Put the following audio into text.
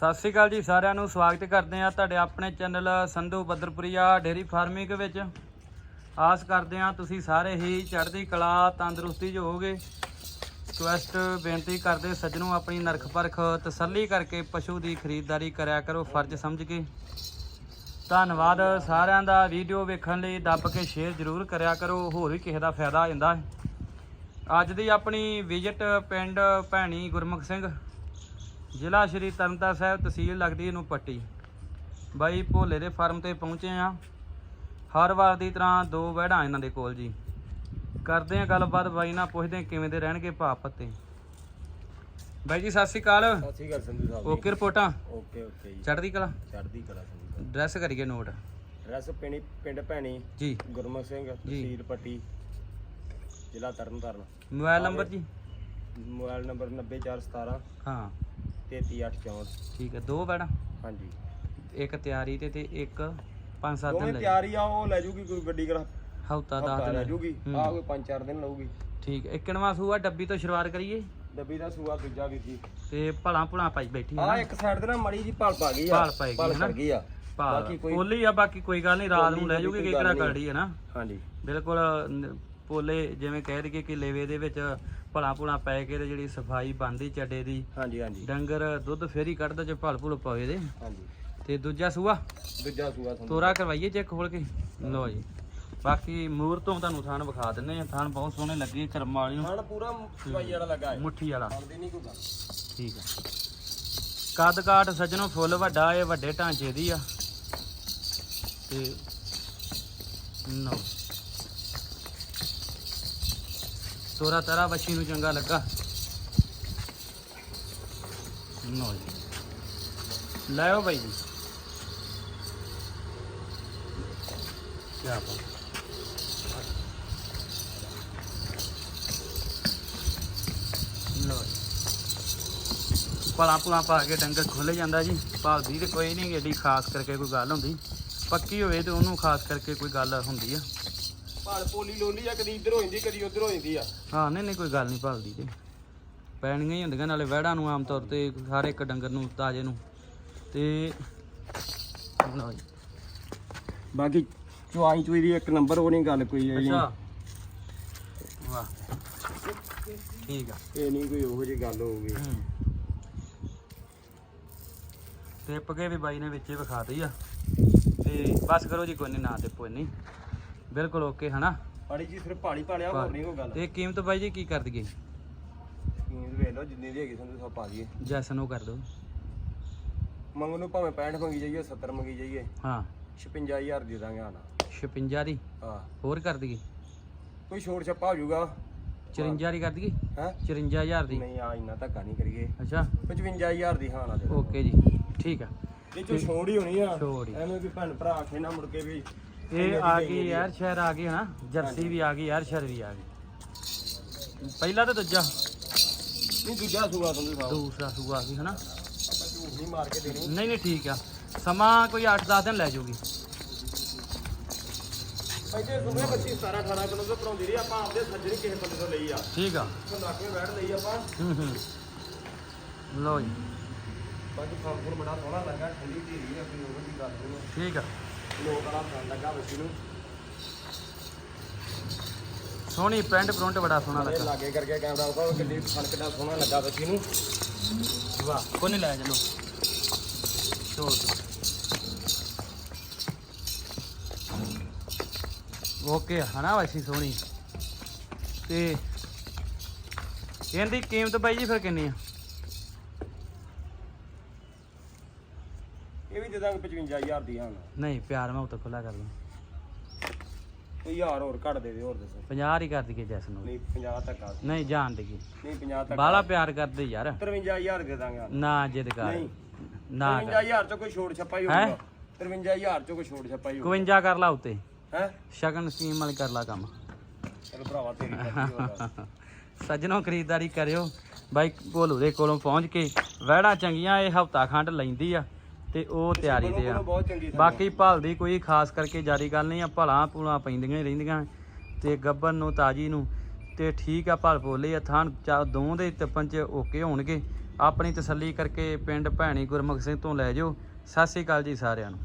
ਸਤਿ ਸ਼੍ਰੀ ਅਕਾਲ ਜੀ, ਸਾਰਿਆਂ ਨੂੰ ਸਵਾਗਤ ਕਰਦੇ ਆ ਤੁਹਾਡੇ ਆਪਣੇ channel Sandhu Badarpuria dairy farming ਵਿੱਚ। ਆਸ ਕਰਦੇ ਆ ਤੁਸੀਂ ਸਾਰੇ ਹੀ ਚੜ੍ਹਦੀ ਕਲਾ, ਤੰਦਰੁਸਤੀ 'ਚ ਹੋਵੋਗੇ। ਰਿਕੁਐਸਟ, ਬੇਨਤੀ ਕਰਦੇ ਸੱਜਣੋ, ਆਪਣੀ ਨਰਖ ਪਰਖ ਤਸੱਲੀ ਕਰਕੇ ਪਸ਼ੂ ਦੀ ਖਰੀਦਦਾਰੀ ਕਰਿਆ ਕਰੋ, ਫਰਜ਼ ਸਮਝ ਕੇ। ਧੰਨਵਾਦ ਸਾਰਿਆਂ ਦਾ, ਵੀਡੀਓ ਵੇਖਣ ਲਈ ਦੱਬ ਕੇ ਸ਼ੇਅਰ ਜ਼ਰੂਰ ਕਰਿਆ ਕਰੋ, ਹੋਰ ਵੀ ਕਿਸੇ ਦਾ ਫਾਇਦਾ ਹੋ ਜਾਂਦਾ ਹੈ। ਅੱਜ ਦੀ ਆਪਣੀ ਵਿਜ਼ਿਟ ਪਿੰਡ ਭੈਣੀ ਗੁਰਮੁਖ ਸਿੰਘ ਜ਼ਿਲ੍ਹਾ ਸ਼੍ਰੀ ਤਰਨਤਾਰਨ ਸਾਹਿਬ ਤਹਿਸੀਲ ਲੱਗਦੀ ਇਹਨੂੰ ਪੱਟੀ ਬਾਈ ਭੋਲੇ ਦੇ ਫਾਰਮ ਤੇ ਪਹੁੰਚੇ ਆ ਹਰ ਵਾਰ ਦੀ ਤਰ੍ਹਾਂ ਦੋ ਵਹਿੜਾਂ ਇਹਨਾਂ ਦੇ ਕੋਲ ਜੀ। ਕਰਦੇ ਆ ਗੱਲਬਾਤ ਬਾਈ ਨਾਲ ਪੁੱਛਦੇ ਆ ਕਿਵੇਂ ਦੇ ਰਹਿਣਗੇ ਭਾਅ ਪੱਤੇ। ਬਾਈ ਜੀ ਸਤਿ ਸ਼੍ਰੀ ਅਕਾਲ। ਸਤਿ ਸ਼੍ਰੀ ਅਕਾਲ ਸੰਧੂ ਸਾਹਿਬ ਓਕੇ ਰਿਪੋਰਟਾਂ? Okay okay ji. ਚੜ੍ਹਦੀ ਕਲਾ? ਚੜ੍ਹਦੀ ਕਲਾ ਸੰਧੂ ਸਾਹਿਬ। ਡਰੈਸ ਕਰੀਏ ਨੋਟ। ਐਡਰੈਸ ਪਿੰਡ ਪਿੰਡ ਭੈਣੀ ਜੀ। ਗੁਰਮੁਖ ਸਿੰਘ ਤਹਿਸੀਲ ਪੱਟੀ ਜ਼ਿਲ੍ਹਾ Tarn Taran. Mobile number ji. Mobile number 90417 ਹਾਂ। 33864 ਠੀਕ ਹੈ ਦੋ ਵਹਿੜਾਂ ਹਾਂਜੀ। ਇੱਕ ਤਿਆਰੀ ਤੇ ਤੇ ਇੱਕ ਪੰਜ ਸੱਤ ਦੋਵੇਂ ਦਿਨ ਲੈ ਤਿਆਰੀ ਆ ਉਹ ਲੈ ਜੂਗੀ ਕੋਈ ਗੱਡੀ ਕਰਾ ਹਫਤਾ ਹਫਤਾ ਦਸ ਲੈ ਦਿਨ ਜੂਗੀ। ਆ ਕੋਈ 5-4 ਦਿਨ ਲਊਗੀ। ਠੀਕ ਹੈ ਇੱਕਣਵਾਂ ਸੂਆ ਡੱਬੀ ਤੋਂ ਸ਼ੁਰੂਆਤ ਕਰੀਏ? ਡੱਬੀ ਦਾ ਸੂਆ ਦੂਜਾ ਵੀਰ ਜੀ। ਤੇ ਭਲਾ ਭੁਲਾ ਪਾਈ ਬੈਠੀ ਆ ਇੱਕ ਸਾਈਡ ਤੇ ਨਾ ਮੜੀ ਜੀ ਭਾਲ ਪਾ ਗਈ ਆ। ਭਾਲ ਪੈ ਗਈ ਨਾ? ਗਈ ਆ। ਬਾਕੀ ਕੋਈ- ਪੋਲੀ ਆ ਬਾਕੀ ਕੋਈ ਗੱਲ ਨਹੀਂ ਰਾਤ ਨੂੰ ਲੈ ਜੂਗੀ ਕਿਹੜਾ। ਕਰੜੀ ਹੈ ਨਾ? ਹਾਂਜੀ। ਬਿਲਕੁਲ ਪੋਲੇ ਜਿਵੇਂ ਕਹਿ ਦਈਏ ਕਿ ਲੇਵੇ ਦੇ ਵਿੱਚ ਭਲਾ ਭੁਲਾ ਪੈ ਕੇ ਤੇ ਜਿਹੜੀ ਸਫ਼ਾਈ ਬੰਦੀ ਚੱਡੇ ਦੀ। ਹਾਂਜੀ ਹਾਂਜੀ। ਡੰਗਰ ਦੁੱਧ ਫੇਰ ਕੱਢਦਾ ਜੇ ਭਲ ਭੁਲ ਪਵੇ ਦੇ। ਹਾਂਜੀ। ਤੇ ਦੂਜਾ ਸੂਆ? ਦੂਜਾ ਸੂਆ ਤੋਰਾ ਕਰਵਾਈਏ ਚੈੱਕ ਖੋਲ ਕੇ। ਲਓ ਜੀ। ਬਾਕੀ ਮੂਰ ਤੋਂ ਤੁਹਾਨੂੰ ਥਾਨ ਵਿਖਾ ਦਿੰਨੇ ਆ। ਥਾਨ ਬਹੁਤ ਸੋਹਣੇ ਲੱਗੇ ਕਰਮ ਵਾਲੀ ਨੂੰ। ਖਾਣ ਪੂਰਾ ਸਵਾਈ ਵਾਲਾ ਲੱਗਾ ਹੈ ਮੁੱਠੀ ਵਾਲਾ। ਠੀਕ ਹੈ ਕੱਦ ਕਾਠ ਸੱਜਣੋ ਫੁੱਲ ਵੱਡਾ ਇਹ ਵੱਡੇ ਢਾਂਚੇ ਦੀ ਆ। ਤੇ ਨੋ ਤੋਰਾ ਤਰਾ ਬੱਚੀ ਨੂੰ ਚੰਗਾ ਲੱਗਾ। ਨੋ ਜੀ। ਲੈ ਬਾਈ ਜੀ। ਕੀ ਬਾਤ। ਲਓ ਜੀ। ਪਾ ਕੇ ਡੰਗਰ ਖੁੱਲ ਜਾਂਦਾ ਜੀ। ਭਾਲਦੀ ਤੇ ਕੋਈ ਨਹੀਂ ਏਡੀ ਖਾਸ ਕਰਕੇ ਕੋਈ ਗੱਲ ਹੁੰਦੀ। ਪੱਕੀ ਹੋਵੇ ਤੇ ਉਹਨੂੰ ਖਾਸ ਕਰਕੇ ਕੋਈ ਗੱਲ ਹੁੰਦੀ ਆ। ਭਾਲ ਪੋਲੀ ਲੋਲੀ ਆ ਕਦੀ ਇੱਧਰ ਹੋ ਜਾਂਦੀ ਕਦੀ ਉੱਧਰ ਹੋ ਜਾਂਦੀ ਆ। ਹਾਂ ਨਹੀਂ ਨਹੀਂ ਕੋਈ ਗੱਲ ਨਹੀਂ ਭਾਲਦੀ ਤੇ। ਪੈਣੀਆਂ ਹੀ ਹੁੰਦੀਆਂ ਨਾਲੇ ਵਹਿੜਾਂ ਨੂੰ ਆਮ ਤੌਰ ਤੇ ਹਰ ਇੱਕ ਡੰਗਰ ਨੂੰ ਤਾਜੇ ਨੂੰ। ਤੇ ਲਓ ਜੀ। ਬਾਕੀ ਚੁਆਈ ਚੁਈ ਦੀ ਇੱਕ ਨੰਬਰ ਉਹ ਨਹੀਂ ਗੱਲ ਕੋਈ ਹੈ ਜੀ ਅੱਛਾ। ਵਾਹ। ਠੀਕ ਆ। ਇਹ ਨਹੀਂ ਕੋਈ ਉਹੋ ਜਿਹੀ ਗੱਲ ਹੋਊਗੀ। ਹੂੰ। ਤੇ ਪਗੇ ਵੀ ਬਾਈ ਨੇ ਵਿੱਚੇ ਵਿਖਾਤੀ ਆ। ਤੇ ਬਸ ਕਰੋ ਜੀ ਕੋਈ ਨਹੀਂ ਨਾ ਤੇ ਕੋਈ ਨਹੀਂ ਬਿਲਕੁਲ ਓਕੇ ਹਨਾ? ਪਾੜੀ ਜੀ ਸਿਰਫ ਪਾਲੀ ਪਾਲਿਆ ਹੋਰ ਨਹੀਂ ਕੋਈ ਗੱਲ। ਤੇ ਕੀਮਤ ਬਾਈ ਜੀ ਕੀ ਕਰ ਦਈਏ? ਕੀਮਤ ਵੇਖ ਲਓ ਜਿੰਨੀ ਦੀ ਹੈਗੀ ਸੰਧੂ ਸਾਹਿਬ ਪਾ ਦਈਏ। ਜੈਸਨ ਉਹ ਕਰ ਦੋ। ਮੰਗ ਨੂੰ ਭਾਵੇਂ 65 ਮੰਗੀ ਜਾਈਏ 70 ਮੰਗੀ ਜਾਈਏ। ਹਾਂ। 56000 ਦੇ ਦਾਂਗੇ ਹਾਣਾ 56 ਦੀ? ਹਾਂ। ਹੋਰ ਕਰ ਦਈਏ? ਕੋਈ ਛੋੜ ਛੱਪਾ ਹੋ ਜਾਊਗਾ। 54 ਦੀ ਕਰ ਦਈਏ? ਹੈ। 54000 ਦੀ? ਨਹੀਂ ਆ ਇੰਨਾ ਧੱਕਾ ਨਹੀਂ ਕਰੀਏ। ਅੱਛਾ। 55000 ਦੀ ਹਾਣਾ ਦੇ ਓਕੇ ਜੀ ਠੀਕ ਆ। ਇਹ ਚੋਂ ਛੋੜ ਹੀ ਹੋਣੀ ਆ। ਹੀ। ਐਵੇਂ ਵੀ ਭੈਣ ਭਰਾ ਆਖੇ ਨਾ ਮੁੜ ਕੇ ਵੀ ਇਹ ਆ ਗਈ ਯਾਰ ਸ਼ਹਿਰ ਆ ਗਈ ਹਨਾ? ਜਰਸੀ ਵੀ ਆ ਗਈ ਯਾਰ ਸ਼ਹਿਰ ਵੀ ਆ ਗਈ। ਪਹਿਲਾ ਤੇ ਦੂਜਾ? ਨਹੀਂ ਦੂਜਾ ਸੂਆ ਸੰਧੂ ਸਾਹਿਬ ਦੂਸਰਾ ਸੂਆ ਆ ਗਈ ਹਨਾ? ਨਹੀਂ ਮਾਰ ਕੇ ਦੇਣੀ। ਨਹੀਂ ਨਹੀਂ ਠੀਕ ਆ। ਸਮਾਂ ਕੋਈ 8-10 ਦਿਨ ਲੈ ਜਾਊਗੀ ਇੱਥੇ ਸੁਣੇ ਬੱਚੀ 17 18 ਕਿਲੋ ਤੋਂ ਪੜਾਉਂਦੀ ਰਹੀ। ਆਪਾਂ ਆਪਦੇ ਸੱਜਣੀ ਕਿਸੇ ਬੰਦੇ ਤੋਂ ਲਈ ਆ। ਠੀਕ ਆ। ਲਾ ਕੇ ਬੈਠ ਲਈ ਆਪਾਂ। ਹੂੰ ਹੂੰ। ਲਓ ਜੀ। ਬਾਕੀ ਬੜਾ ਸੋਹਣਾ ਲੱਗਾ। ਠੰਡੀ ਦੀ ਗੱਲ ਨਹੀਂ। ਠੀਕ ਆ। ਲੋਕ ਵਾਲਾ ਲੱਗਾ ਨੂੰ ਸੋਹਣੀ ਪ੍ਰਿੰਟ ਪ੍ਰਿੰਟ ਬੜਾ ਸੋਹਣਾ ਇਹ ਲੱਗਾ ਲਾਗੇ ਕਰਕੇ ਕੈਮਰਾ ਉਹ ਕਿੰਨੀ ਫਲ ਕਿੰਨਾ ਸੋਹਣਾ ਲੱਗਾ ਬੱਚੀ ਨੂੰ ਵਾਹ ਕੋਈ ਨਹੀਂ ਲੈ ਚਲੋ ਛੋੜ ਓਕੇ ਹਨਾ ਵਾਸ਼ੀ ਸੋਹਣੀ। ਤੇ ਇਹਦੀ ਕੀਮਤ ਬਾਈ ਜੀ ਫਿਰ ਕਿੰਨੀ ਆ? ਇਹ ਵੀ ਦੇ ਦਾਂਗੇ 55000 ਦੀ ਹਾਂ ਨਹੀਂ ਪਿਆਰ ਮੈਂ ਉਹ ਤਾਂ ਖੁੱਲਾ ਕਰ ਲਾਂ ਕੋਈ ਹਜ਼ਾਰ ਹੋਰ ਘੱਟ ਦੇ ਦੇ ਹੋਰ ਦੱਸੋ। 50 ਹੀ ਕਰ ਦਈਏ ਜੈਸ ਨੂੰ। ਨਹੀਂ 50 ਤੱਕ ਆ ਨਹੀਂ ਜਾਣ ਦੇਈਏ। ਨਹੀਂ 50 ਤੱਕ ਬਾਲਾ ਪਿਆਰ ਕਰਦੇ ਯਾਰ। 53000 ਦੇ ਦਾਂਗੇ ਨਾ ਜਿੱਦ ਕਰ। ਨਹੀਂ। ਨਾ ਕਰ। 53000 ਚ ਕੋਈ ਛੋੜ ਛੱਪਾ ਹੀ ਹੈਂ? ਹੋਊਗਾ 53000 ਚ ਕੋਈ ਛੋੜ ਛੱਪਾ ਹੀ ਹੋਊਗਾ। 52 ਕਰ ਲਾ ਉੱਤੇ। ਹੈ? ਸ਼ਗਨ ਸਕੀਮ ਵਾਲੀ ਕਰ ਲਾ ਕੰਮ। ਚਲ ਭਰਾਵਾ ਤੇਰੀ ਮਰਜ਼ੀ ਹੋਗਾ ਸੱਜਣੋ ਖਰੀਦਦਾਰੀ ਕਰਿਓ। ਬਾਈ ਭੋਲੂ ਦੇ ਕੋਲੋਂ ਪਹੁੰਚ ਕੇ ਵਹਿੜਾਂ ਚੰਗੀਆਂ ਇਹ ਹਫਤਾ ਖੰਡ ਲੈਂਦੀ ਆ। ਤੇ ਉਹ ਤਿਆਰੀ ਤੇ ਆ। ਬਾਕੀ ਭਾਲਦੀ ਕੋਈ ਖਾਸ ਕਰਕੇ ਜਾਰੀ ਗੱਲ ਨਹੀਂ ਆ ਭਲਾ ਪੂਲਾ ਪੈਂਦੀਆਂ ਹੀ ਰਹਿੰਦੀਆਂ ਤੇ ਗੱਬਨ ਨੂੰ ਤਾਜੀ ਨੂੰ ਤੇ ਠੀਕ ਆ ਭਲ ਬੋਲੇ ਆ ਥਾਂ ਦੋ ਦੇ ਤਿੱਪਨ ਚ ਓਕੇ ਹੋਣਗੇ। ਆਪਣੀ ਤਸੱਲੀ ਕਰਕੇ ਪਿੰਡ ਭੈਣੀ ਗੁਰਮੁਖ ਸਿੰਘ ਤੋਂ ਲੈ ਜਾਓ। ਸਤਿ ਸ੍ਰੀ ਅਕਾਲ ਜੀ ਸਾਰਿਆਂ ਨੂੰ।